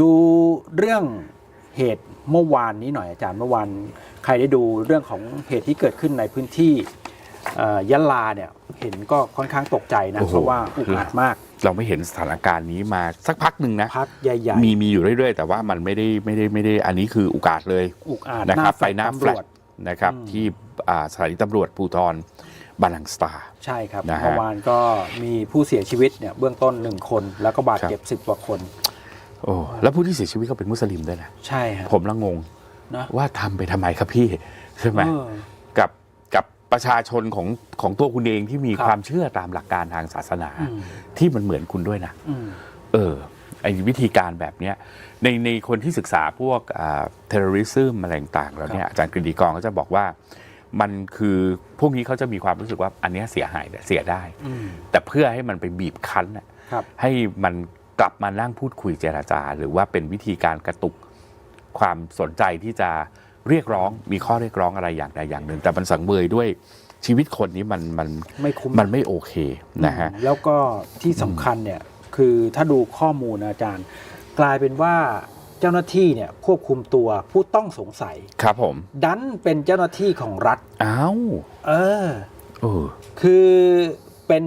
ดูเรื่องเหตุเมื่อวานนี้หน่อยอาจารย์เมื่อวานใครได้ดูเรื่องของเหตุที่เกิดขึ้นในพื้นที่เอ่อยะลาเนี่ยเห็นก็ค่อนข้างตกใจนะโอ้โหเพราะว่าอุกอาจมาก เราไม่เห็นสถานการณ์นี้มาสักพักหนึ่งนะพักใหญ่มีมีอยู่เรื่อยๆ แต่ว่ามันไม่ได้ไม่ได้ไม่ได้อันนี้คืออุกาสเลยๆอุกอาจนะครับแฟลไปตหน้าตำแฟรลวจตนะครับอืมที่อ่าสถานีตำรวจภูธรบาลังสตาร์ใช่ครับนะฮะเมื่อวานก็มีผู้เสียชีวิตเนี่ยเบื้องต้นหนึ่งคน แล้วก็บาดครับเจ็บสิบกว่าคน โอ้แล้วผู้ที่เสียชีวิตก็เป็นมุสลิมด้วยนะใช่ครับผมละงงนะว่าทำไปทำไมครับพี่ใช่ไหมเออกับกับประชาชนของของตัวคุณเองที่มีครับความเชื่อตามหลักการทางศาสนาอืมที่มันเหมือนคุณด้วยนะอืมเออไอ้วิธีการแบบเนี้ยในในคนที่ศึกษาพวกอ่าเทอร์ริซึมอะไรต่างๆแล้วเนี่ยอาจารย์กฤษฎีกรก็จะบอกว่ามันคือพวกนี้เขาจะมีความรู้สึกว่าอันเนี้ยเสียหายเนี่ยเสียได้อืมแต่เพื่อให้มันไปบีบคั้นน่ะครับให้มัน กลับมานั่งพูดคุยเจราจา หรือว่าเป็นวิธีการกระตุกความสนใจที่จะเรียกร้องมีข้อเรียกร้องอะไรอย่างใดอย่างหนึ่ง แต่มันสังเวยด้วยชีวิตคนนี้มันมันไม่คุ้มมันไม่โอเคนะฮะอืมแล้วก็ที่สำคัญเนี่ยคือถ้าดูข้อมูลนะอาจารย์ กลายเป็นว่าเจ้าหน้าที่เนี่ยควบคุมตัวผู้ต้องสงสัยครับผม ดันเป็นเจ้าหน้าที่ของรัฐอ้าวเออเออคือเป็น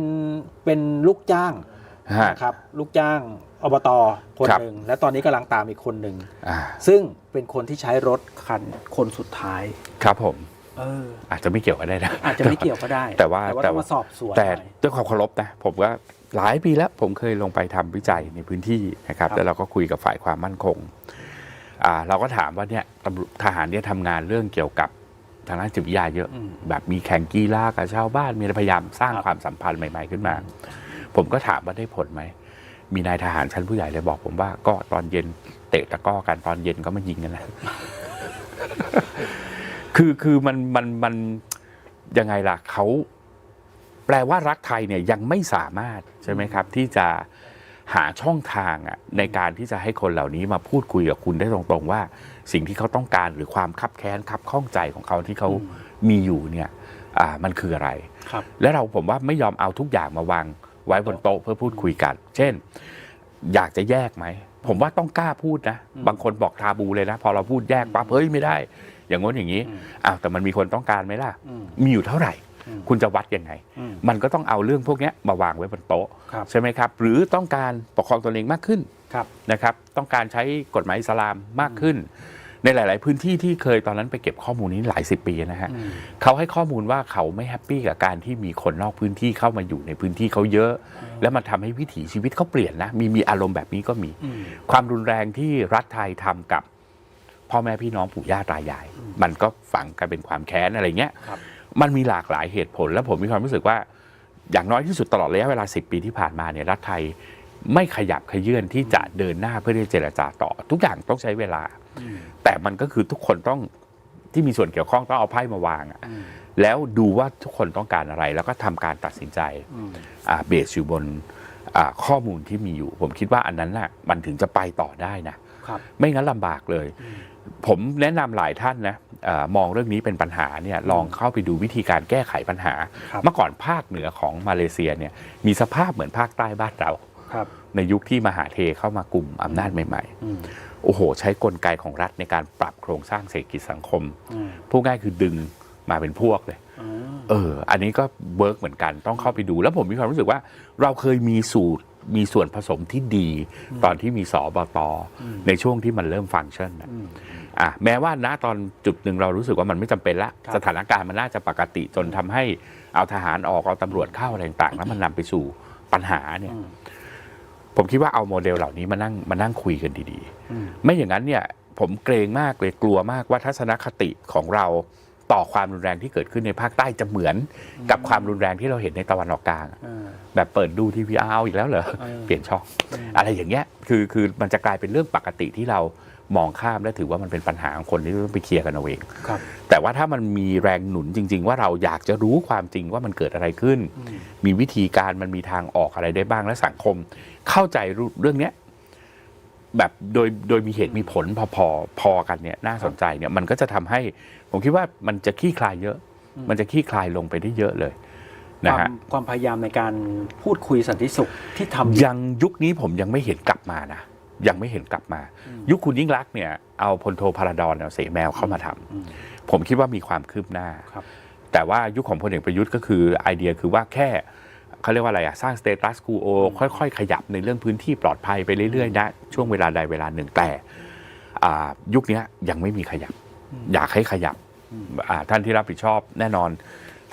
เป็นลูกจ้างฮะ นะครับลูกจ้างอบตคนครับหนึ่งและตอนนี้กำลังตามอีกคนหนึ่งอ่าซึ่งเป็นคนที่ใช้รถคันคนสุดท้าย ครับผมเอออาจจะไม่เกี่ยวกันได้นะอาจจะไม่เกี่ยวก็ได้ แต่ว่าแต่ว่าต้องมาสอบสวนแต่หน่อยด้วยความเคารพนะผมว่าหลายปีแล้วผมเคยลงไปทำวิจัยในพื้นที่นะครับครับ แล้วเราก็คุยกับฝ่ายความมั่นคงอ่าเราก็ถามว่าเนี่ยตำรวจทหารเนี่ยทำงานเรื่องเกี่ยวกับทางด้านจิตวิทยาเยอะอืมแบบมีแข่งกีฬากับชาวบ้านมีพยายามสร้างครับความสัมพันธ์ใหม่ ๆขึ้นมา ผมก็ถามว่าได้ผลไหม มีนายทหารชั้นผู้ใหญ่เลยบอกผมว่าก็ตอนเย็นเตะตะกร้อกันตอนเย็นก็มายิงกันแหละคือคือมันมันมันยังไงล่ะเขาแปลว่ารักไทยเนี่ยยังไม่สามารถใช่ไหมครับ ที่จะหาช่องทางอะในการที่จะให้คนเหล่านี้มาพูดคุยกับคุณได้ตรงๆว่า สิ่งที่เขาต้องการหรือความคับแค้นคับข้องใจของเขาที่เขามีอยู่เนี่ยอ่ามันคืออะไรครับและเราผมว่าไม่ยอมเอาทุกอย่างมาวาง ไว้บนโต๊ะเพื่อพูดคุยกัน เช่น อยากจะแยกไหม ผมว่าต้องกล้าพูดนะอืมบางคนบอกทาบูเลยนะ พอเราพูดแยกปั๊บเฮ้ยไม่ได้ อย่างง้นอย่างนี้อืมอ้าวแต่มันมีคนต้องการไหมล่ะอืมมีอยู่เท่าไหร่อืมคุณจะวัดยังไงอืมมันก็ต้องเอาเรื่องพวกเนี้ยมาวางไว้บนโต๊ะครับใช่ไหมครับ หรือต้องการปกครองตนเองมากขึ้นครับนะครับ ต้องการใช้กฎหมายอิสลามมากขึ้น ในหลาย ๆ พื้นที่ที่เคยตอนนั้นไปเก็บข้อมูลนี้หลายสิบปีนะฮะอืมเขาให้ข้อมูลว่าเขาไม่แฮปปี้กับการที่มีคนนอกพื้นที่เข้ามาอยู่ในพื้นที่เขาเยอะ แล้วมันทำให้วิถีชีวิตเขาเปลี่ยนนะมีมีอารมณ์แบบนี้ก็มีอืมความรุนแรงที่รัฐไทยทำกับพ่อแม่พี่น้องปู่ย่าตายาย มันก็ฝังกันเป็นความแค้นอะไรเงี้ยครับมันมีหลากหลายเหตุผล แล้วผมมีความรู้สึกว่า อย่างน้อยที่สุดตลอดระยะเวลา 10 ปีที่ผ่านมาเนี่ยรัฐไทยไม่ขยับขยื่นที่จะเดินหน้าเพื่อที่จะเจรจาต่อ ทุกอย่างต้องใช้เวลาอืม แต่มันก็คือทุกคนต้องที่มีส่วนเกี่ยวข้องต้องเอาไพ่มาวางอะอืมแล้วดูว่าทุกคนต้องการอะไร แล้วก็ทำการตัดสินใจอืมอ่าเบสอยู่บนอ่าข้อมูลที่มีอยู่ ผมคิดว่าอันนั้นน่ะมันถึงจะไปต่อได้นะ ครับ ไม่งั้นลำบากเลยอืมผมแนะนำหลายท่านนะเออมองเรื่องนี้เป็นปัญหาเนี่ยลองเข้าไปดูวิธีการแก้ไขปัญหา ครับ เมื่อก่อนภาคเหนือของมาเลเซียเนี่ยมีสภาพเหมือนภาคใต้บ้านเรา ครับ ในยุคที่มหาเทเข้ามากลุ่มอำนาจใหม่อืมๆโอ้โห ใช้กลไกของรัฐในการปรับโครงสร้างเศรษฐกิจสังคมอืมพูดง่ายคือดึงมาเป็นพวกเลยอืมเออ อันนี้ก็เวิร์กเหมือนกันต้องเข้าไปดู แล้วผมมีความรู้สึกว่าเราเคยมีสูตรมีส่วนผสมที่ดี ตอนที่มีสอบตอืมในช่วงที่มันเริ่มฟังก์ชันนะอืมอะแม้ว่าณตอนจุดหนึ่งเรารู้สึกว่ามันไม่จำเป็นละครับสถานการณ์มันน่าจะปกติจนทำให้เอาทหารออกเอาตำรวจเข้าอะไรต่างๆ แล้วมันนำไปสู่ปัญหาเนี่ยอืม ผมคิดว่าเอาโมเดลเหล่านี้มานั่งมานั่งคุยกันดีอืมๆไม่อย่างนั้นเนี่ยผมเกรงมากเลยกลัวมากว่าทัศนคติของเราต่อความรุนแรงที่เกิดขึ้นในภาคใต้จะเหมือนกับความรุนแรงที่เราเห็นในตะวันออกกลางอะอ่าแบบเปิดดูทีวีเอาอีกแล้วเหรอเออเปลี่ยนช่องอืมอะไรอย่างเงี้ยคือคือมันจะกลายเป็นเรื่องปกติที่เรามองข้ามและถือว่ามันเป็นปัญหาของคนที่ต้องไปเคลียร์กันเอาเองครับแต่ว่าถ้ามันมีแรงหนุนจริง ๆ ว่าเราอยากจะรู้ความจริงว่ามันเกิดอะไรขึ้นอืมมีวิธีการมันมีทางออกอะไรได้บ้างและสังคม เข้าใจเรื่องเนี้ยแบบโดยโดยมีเหตุมีผลพอพอพอกันเนี่ยน่าสนใจเนี่ยมันก็จะทำให้ ผมคิดว่ามันจะขี้คลายเยอะ มันจะขี้คลายลงไปได้เยอะเลยคนะวามฮะความพยายามในการพูดคุยสันติสุขที่ทำอยู่ยังยุคนี้ผมยังไม่เห็นกลับมานะยังไม่เห็นกลับมา ยุคคุณยิ่งรักษณ์เนี่ยเอาพลโทพาราดอนเอาเสแมวเข้ามาทำอืมผมคิดว่ามีความคืบหน้าครับแต่ว่ายุคของพลเอกประยุทธ์ก็คือไอเดียคือว่าแค่ เขาเรียกว่าอะไรอะสร้างสเตตัสกูโอค่อยๆ ขยับในเรื่องพื้นที่ปลอดภัยไปเรื่อยๆนะช่วงเวลาใดเวลาหนึ่งแต่อ่ายุคเนี้ยยังไม่มีขยับ อยากให้ขยับอ่าท่านที่รับผิดชอบแน่นอน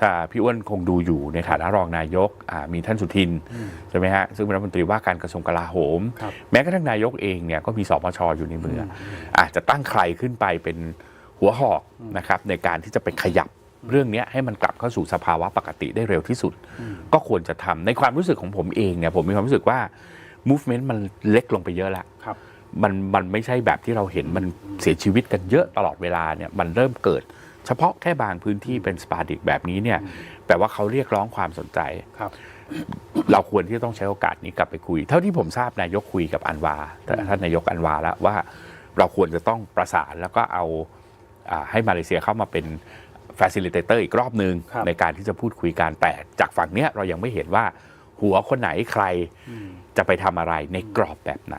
ถ้าพี่อ้วนคงดูอยู่ในฐานะรองนายกอ่ามีท่านสุทินใช่ไหมฮะซึ่งเป็นรัฐมนตรีว่าการกระทรวงกลาโหมครับแม้กระทั่งนายกเองเนี่ยก็มีสปชอยู่ในมือออาจจะตั้งใครขึ้นไปเป็นหัวหอกนะครับในการที่จะไปขยับ เรื่องเนี้ยให้มันกลับเข้าสู่สภาวะปกติได้เร็วที่สุด ก็ควรจะทำในความรู้สึกของผมเองเนี่ยผมมีความรู้สึกว่า movement มันเล็กลงไปเยอะแล้วครับมันมันไม่ใช่แบบที่เราเห็นมันเสียชีวิตกันเยอะตลอดเวลาเนี่ยมันเริ่มเกิด เฉพาะแค่บางพื้นที่เป็นสปาดิกแบบนี้เนี่ยแปลว่าเขาเรียกร้องความสนใจครับเราควรที่จะต้องใช้โอกาสนี้กลับไปคุย เท่าที่ผมทราบนายกคุยกับอันวาแต่ท่านนายกอันวาแล้วว่า เราควรจะต้องประสานแล้วก็เอาอ่าให้มาเลเซียเข้ามาเป็น facilitator อีกรอบหนึ่งครับในการที่จะพูดคุยกันแต่จากฝั่งเนี้ยเรายังไม่เห็นว่าหัวคนไหนใครจะไปทำอะไรในกรอบแบบไหน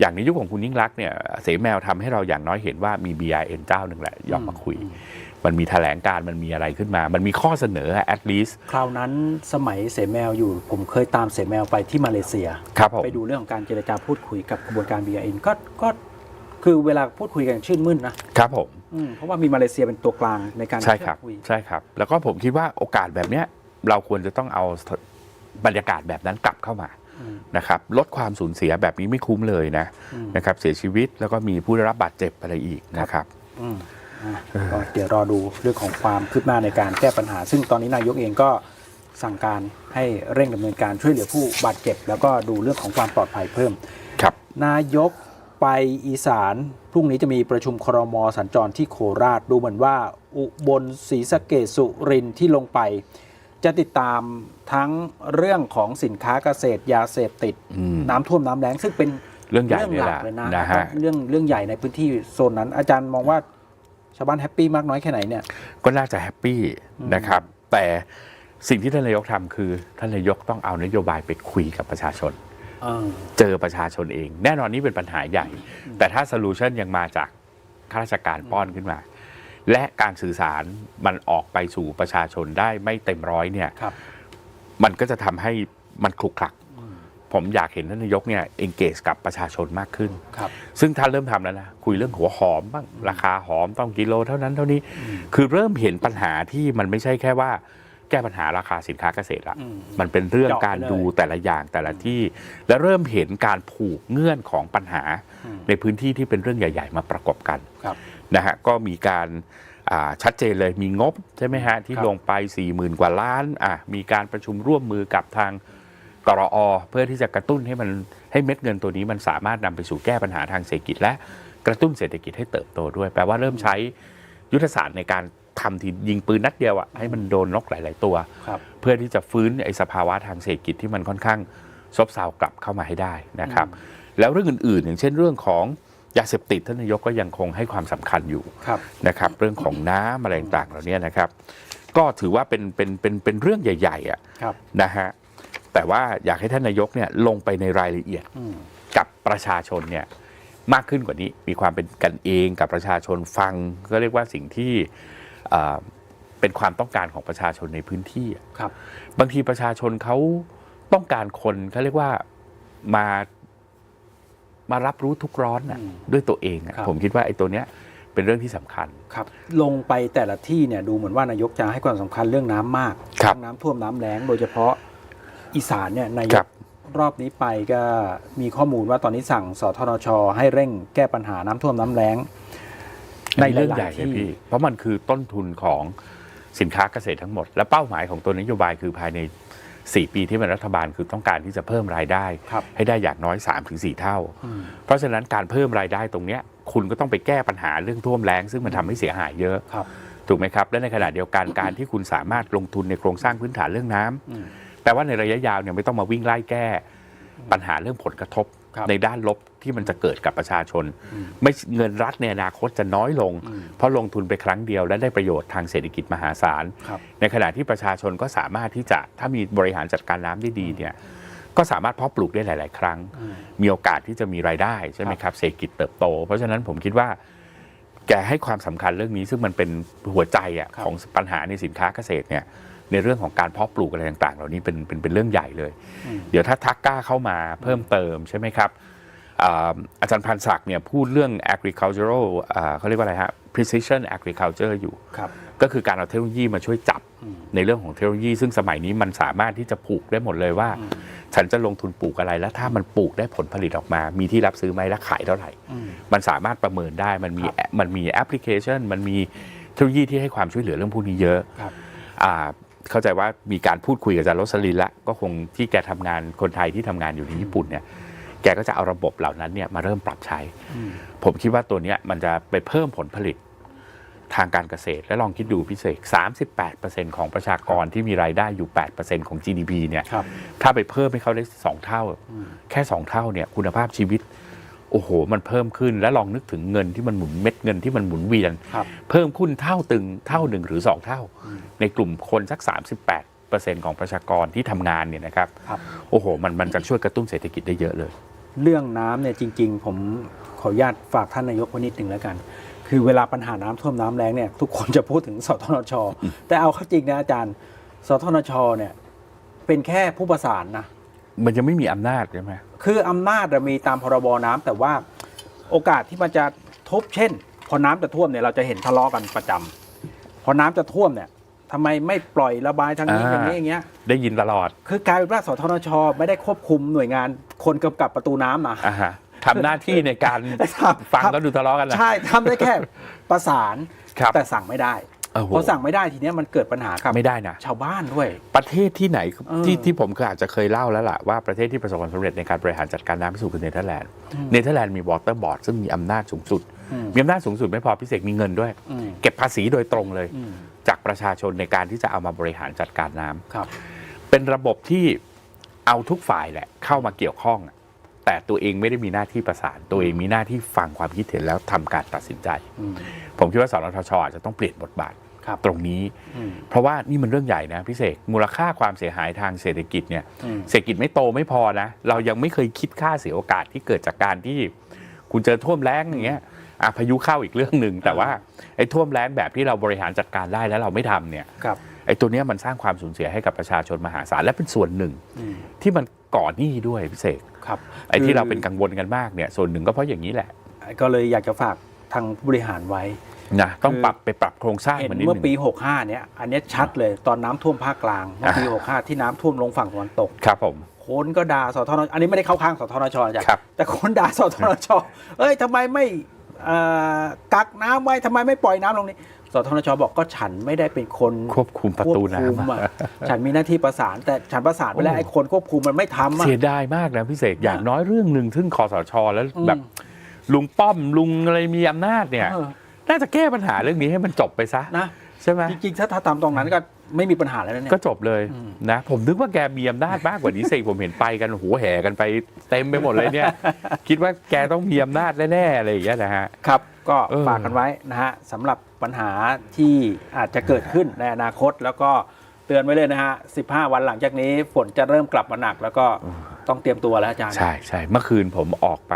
อย่างในยุคของคุณยิ่งรักษณ์เนี่ยเสแมวทำให้เราอย่างน้อยเห็นว่ามี BRN เจ้าหนึ่งแหละยอมมาคุย มันมีแถลงการมันมีอะไรขึ้นมา มันมีข้อเสนอ at least คราวนั้นสมัยเสแมวอยู่ ผมเคยตามเสแมวไปที่มาเลเซียครับผมไปดูเรื่องของการเจรจาพูดคุยกับกระบวนการ BRN ก็ก็คือเวลาพูดคุยกันชื่นมื่นนะครับผม อืมเพราะว่ามีมาเลเซียเป็นตัวกลางในการใช่ครับพูดคุยใช่ครับ แล้วก็ผมคิดว่าโอกาสแบบเนี้ยเราควรจะต้องเอาบรรยากาศแบบนั้นกลับเข้ามาอืม นะครับลดความสูญเสียแบบนี้ไม่คุ้มเลยนะอืม นะครับเสียชีวิตแล้วก็มีผู้ได้รับบาดเจ็บอะไรอีกนะครับ อืมอะก็เดี๋ยวรอดูเรื่องของความคืบหน้าในการแก้ปัญหา ซึ่งตอนนี้นายกเองก็สั่งการให้เร่งดำเนินการช่วยเหลือผู้บาดเจ็บ แล้วก็ดูเรื่องของความปลอดภัยเพิ่ม ครับ นายก ไปอีสาน พรุ่งนี้จะมีประชุมครมสัญจรที่โคราช ดูเหมือนว่าอุบลศรีสะเกษสุรินทร์ที่ลงไป จะติดตามทั้งเรื่องของสินค้าเกษตรยาเสพติดอืมน้ำท่วมน้ำแล้งซึ่งเป็นเรื่องใหญ่เรื่องเลยหลัล่ะกเลยนะนะฮะเรื่องเรื่องใหญ่ในพื้นที่โซนนั้น อาจารย์มองว่าชาวบ้านแฮปปี้มากน้อยแค่ไหนเนี่ย ก็น่าจะแฮปปี้นะครับ แต่สิ่งที่ท่านนายกทำคือท่านนายกต้องเอานโยบายไปคุยกับประชาชน เออเจอประชาชนเอง แน่นอนนี่เป็นปัญหาใหญ่ แต่ถ้าโซลูชันยังมาจากข้าราชการป้อนขึ้นมา และการสื่อสารมันออกไปสู่ประชาชนได้ไม่เต็มร้อยเนี่ยครับมันก็จะทำให้มันคลุกคลัก ผมอยากเห็นท่านนายกเนี่ย engage กับประชาชนมากขึ้นครับซึ่งท่านเริ่มทำแล้วนะ คุยเรื่องหัวหอมบ้างราคาหอมต้องกิโลเท่านั้นเท่านี้ คือเริ่มเห็นปัญหาที่มันไม่ใช่แค่ว่า แก้ปัญหาราคาสินค้าเกษตรละอืมมันเป็นเรื่องเจาะไปการเลยดูแต่ละอย่างแต่ละที่ และเริ่มเห็นการผูกเงื่อนของปัญหาอืมในพื้นที่ที่เป็นเรื่องใหญ่ ๆ มาประกบกันครับนะฮะก็มีการอ่าชัดเจนเลยมีงบใช่ไหมฮะที่ครับลงไป 4 0,000 กว่าล้านอะมีการประชุมร่วมมือกับทางกรอเพื่อที่จะกระตุ้นให้มันให้เม็ดเงินตัวนี้มันสามารถนำไปสู่แก้ปัญหาทางเศรษฐกิจ และกระตุ้นเศรษฐกิจให้เติบโตด้วย แปลว่าเริ่มใช้ยุทธศาสตร์ในการ ทำทียิงปืนนัดเดียวอะให้มันโดนนกหลาย ๆ ตัวครับเพื่อที่จะฟื้นไอ้สภาวะทางเศรษฐกิจที่มันค่อนข้างซบเซากลับเข้ามาให้ได้นะครับ แล้วเรื่องอื่น ๆ อย่างเช่นเรื่องของยาเสพติดท่านนายกก็ยังคงให้ความสำคัญอยู่ครับนะครับ เรื่องของน้ำอะไรต่างๆเหล่านี้นะครับ ก็ถือว่าเป็นเป็นเป็นเป็นเรื่องใหญ่ๆอะครับนะฮะแต่ว่าอยากให้ท่านนายกเนี่ยลงไปในรายละเอียดอืมกับประชาชนเนี่ยมากขึ้นกว่านี้ มีความเป็นกันเองกับประชาชนฟัง ก็เรียกว่าสิ่งที่ เอ่อเป็นความต้องการของประชาชนในพื้นที่อะครับ บางทีประชาชนเขาต้องการคนเขาเรียกว่ามามารับรู้ทุกร้อนน่ะอืมด้วยตัวเองอะครับผมคิดว่าไอ้ตัวเนี้ยเป็นเรื่องที่สำคัญครับ ลงไปแต่ละที่เนี่ยดูเหมือนว่านายกจะให้ความสำคัญเรื่องน้ำมากครับทั้งน้ำท่วมน้ำแล้ง โดยเฉพาะอีสานเนี่ยนายครักบรอบนี้ไปก็มีข้อมูลว่าตอนนี้สั่งสทนช ให้เร่งแก้ปัญหาน้ำท่วมน้ำแล้ง ในในเรื่องหลายๆใหญ่เลยที่พี่ เพราะมันคือต้นทุนของสินค้าเกษตรทั้งหมด และเป้าหมายของตัวนโยบายคือภายใน 4 ปีที่เป็นรัฐบาลคือต้องการที่จะเพิ่มรายได้ครับให้ได้อย่างน้อย 3-4 เท่าอืมเพราะฉะนั้นการเพิ่มรายได้ตรงเนี้ยคุณก็ต้องไปแก้ปัญหาเรื่องท่วมแล้ง ซึ่งมันทำให้เสียหายเยอะครับถูกไหมครับ และในขณะเดียวกันการที่คุณสามารถลงทุนในโครงสร้างพื้นฐานเรื่องน้ำอืมแปลว่าในระยะยาวเนี่ยไม่ต้องมาวิ่งไล่แก้ปัญหาเรื่องผลกระทบครับ ในด้านลบที่มันจะเกิดกับประชาชนอืมไม่เงินรัฐในอนาคตจะน้อยลงอืมเพราะลงทุนไปครั้งเดียวและได้ประโยชน์ทางเศรษฐกิจมหาศาลครับในขณะที่ประชาชนก็สามารถที่จะถ้ามีบริหารจัดการน้ำได้ดีเนี่ยก็สามารถเพาะปลูกได้หลาย ๆ ครั้ง มีโอกาสที่จะมีรายได้ใช่ไหมครับเศรษฐกิจเติบโต เพราะฉะนั้นผมคิดว่าแกให้ความสำคัญเรื่องนี้ซึ่งมันเป็นหัวใจอะครับของปัญหาในสินค้าเกษตรเนี่ย ในเรื่องของการเพาะปลูกอะไรต่างๆ เหล่านี้เป็นเป็นเป็นเรื่องใหญ่เลย เดี๋ยวถ้าทักก้าเข้ามาเพิ่มเติมใช่ไหมครับอ่าอาจารย์พันศักดิ์เนี่ยพูดเรื่อง agricultural อ่าเขาเรียกว่าอะไรฮะ precision agriculture อยู่ ครับ ก็คือการเอาเทคโนโลยีมาช่วยจับอืมในเรื่องของเทคโนโลยี ซึ่งสมัยนี้มันสามารถที่จะปลูกได้หมดเลยว่า ฉันจะลงทุนปลูกอะไรแล้วถ้ามันปลูกได้ผลผลิตออกมา มีที่รับซื้อไหมและขายเท่าไหร่อืมมันสามารถประเมินได้มันมีครับมันมีแอปพลิเคชัน มันมีเทคโนโลยีที่ให้ความช่วยเหลือเรื่องพวกนี้เยอะครับ อ่า เข้าใจว่ามีการพูดคุยกับอาจารย์โรสลินละก็คงที่แกทำงานคนไทยที่ทำงานอยู่ที่ญี่ปุ่นเนี่ยแกก็จะเอาระบบเหล่านั้นเนี่ยมาเริ่มปรับใช้อืมผมคิดว่าตัวเนี้ยมันจะไปเพิ่มผลผลิตทางการเกษตร และลองคิดดูพิเศษ 38%ของประชากรที่มีรายได้อยู่ 8%ของ GDP เนี่ยครับถ้าไปเพิ่มให้เขาได้ 2 เท่า แค่ 2 เท่าเนี่ยคุณภาพชีวิต โอ้โห มันเพิ่มขึ้นแล้วลองนึกถึงเงินที่มันหมุนเม็ดเงินที่มันหมุนเวียนครับเพิ่มขึ้นเท่าตึงเท่าหนึ่งหรือ 2 เท่า ในกลุ่มคนสัก 38%ของประชากรที่ทำงานเนี่ยนะครับครับโอ้โห มันมันจะช่วยกระตุ้นเศรษฐกิจได้เยอะเลย เรื่องน้ำเนี่ยจริง ๆ ผมขออนุญาตฝากท่านนายกไว้นิดหนึ่งแล้วกัน คือเวลาปัญหาน้ำท่วมน้ำแรงเนี่ยทุกคนจะพูดถึงสทนช แต่เอาเข้าจริงนะอาจารย์ สทนชเนี่ยเป็นแค่ผู้ประสานนะมันยังไม่มีอำนาจใช่ไหม คืออำนาจอะมีตามพรบน้ำแต่ว่าโอกาสที่มันจะทบเช่น พอน้ำจะท่วมเนี่ยเราจะเห็นทะเลาะกันประจำพอน้ำจะท่วมเนี่ยทำไมไม่ปล่อยระบายทางนี้อ่าทางนี้อย่างเงี้ย ได้ยินตลอด คือกลายเป็นว่าสทนช ไม่ได้ควบคุมหน่วยงานคนกำกับประตูน้ำนะอ่าฮะทำหน้าที่ในการครับฟังก็ดูทะเลาะกันนะใช่ทำได้แค่ประสานครับแต่สั่งไม่ได้โอ้โห พอสั่งไม่ได้ทีเนี้ยมันเกิดปัญหากับไม่ได้นะชาวบ้านด้วย ประเทศที่ไหนเออที่ที่ผมเคยอาจจะเคยเล่าแล้วล่ะว่าประเทศที่ประสบความสำเร็จในการบริหารจัดการน้ำพิสูจน์คือเนเธอร์แลนด์เนเธอร์แลนด์มีวอเตอร์บอร์ดซึ่งมีอำนาจสูงสุดอืมมีอำนาจสูงสุดไม่พอพิเศษมีเงินด้วยอืมเก็บภาษีโดยตรงเลยอืมจากประชาชนในการที่จะเอามาบริหารจัดการน้ำครับเป็นระบบที่เอาทุกฝ่ายแหละเข้ามาเกี่ยวข้องอะ แต่ตัวเองไม่ได้มีหน้าที่ประสาน ตัวเองมีหน้าที่ฟังความคิดเห็นแล้วทำการตัดสินใจอืมผมคิดว่าสนทชอาจจะต้องเปลี่ยนบทบาทครับตรงนี้อืมเพราะว่านี่มันเรื่องใหญ่นะพี่เสกมูลค่าความเสียหายทางเศรษฐกิจเนี่ยอืมเศรษฐกิจไม่โตไม่พอนะ เรายังไม่เคยคิดค่าเสียโอกาสที่เกิดจากการที่คุณเจอท่วมแล้งอย่างเงี้ยอะพายุเข้าอีกเรื่องหนึ่งแต่ว่าไอ้ท่วมแล้งแบบที่เราบริหารจัดการได้แล้วเราไม่ทำเนี่ยครับไอ้ตัวเนี้ยมันสร้างความสูญเสียให้กับประชาชนมหาศาลและเป็นส่วนหนึ่งอืมที่มัน ก่อหนี้ด้วยพี่เสกครับไอ้ที่เราคือเป็นกังวลกันมากเนี่ยส่วนหนึ่งก็เพราะอย่างนี้แหละ ก็เลยอยากจะฝากทางผู้บริหารไว้นะต้องคือปรับไปปรับโครงสร้างเห็นมันนิดเมื่อนึงปี 65 เนี่ยอันเนี้ยชัดเลยตอนน้ำท่วมภาคกลางเมื่อปี 65 ที่น้ำท่วมลงฝั่งตะวันตกครับผมคนก็ด่าสทนอันนี้ไม่ได้เข้าข้างสทนชอาจารย์ครับแต่คนด่าสทนชเอ้ยทำไมไม่เอ่อกักน้ำไว้ทำไมไม่ปล่อยน้ำลงนี้ สทนชบอกก็ฉันไม่ได้เป็นคนควบคุมประตูควบคุมน้ำอะอะฉันมีหน้าที่ประสาน แต่ฉันประสานไปแล้วโอ้ไอ้คนควบคุมมันไม่ทำอะเสียดายมากนะพี่เสกอย่างน้อยเรื่องหนึ่งซึ่งคอสช แล้วอืมแบบลุงป้อมลุงอะไรมีอำนาจเนี่ยเออน่าจะแก้ปัญหาเรื่องนี้ให้มันจบไปซะนะใช่ไหมจริงๆถ้าถ้าทำตรงนั้นก็ไม่มีปัญหาแล้วนะเนี่ยก็จบเลยอืมนะผมนึกว่าแกมีอำนาจมากกว่านี้สิผมเห็นไปกันโหัวแห่กันไปเต็มไปหมดเลยเนี่ย คิดว่าแกต้องมีอำนาจแน่ๆอะไรอย่างเงี้ยนะฮะครับ ก็เออฝากกันไว้นะฮะสำหรับ ปัญหาที่อาจจะเกิดขึ้นในอนาคต แล้วก็เตือนไว้เลยนะฮะ 15 วันหลังจากนี้ฝนจะเริ่มกลับมาหนัก แล้วก็ต้องเตรียมตัวแล้วอาจารย์ ใช่ใช่เมื่อคืนผมออกไป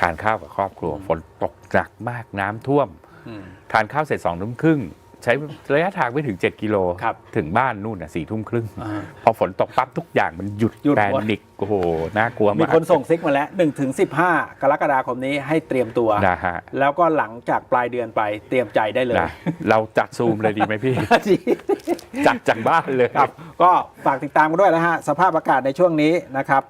ทานข้าวกับครอบครัว ฝนตกหนักมากน้ำท่วมอืมทานข้าวเสร็จสองทุ่มครึ่ง ใช้ระยะทางไม่ถึง 7 กิโล ครับถึงบ้านนู่นน่ะสี่ทุ่มครึ่งอ่าพอฝนตกปั๊บทุกอย่างมันหยุดหยุดแพหมดนิกโอ้โห น่ากลัวมีมากคนส่งซิกมาแล้ว1ถึง15 กรกฎาคมนี้ให้เตรียมตัว นะฮะแล้วก็หลังจากปลายเดือนไปเตรียมใจได้เลยนะเราจัดซูมเลยดีไหมพี่ จัดจากบ้านเลย ครับ ก็ฝากติดตามกันด้วยนะฮะ สภาพอากาศในช่วงนี้นะครับ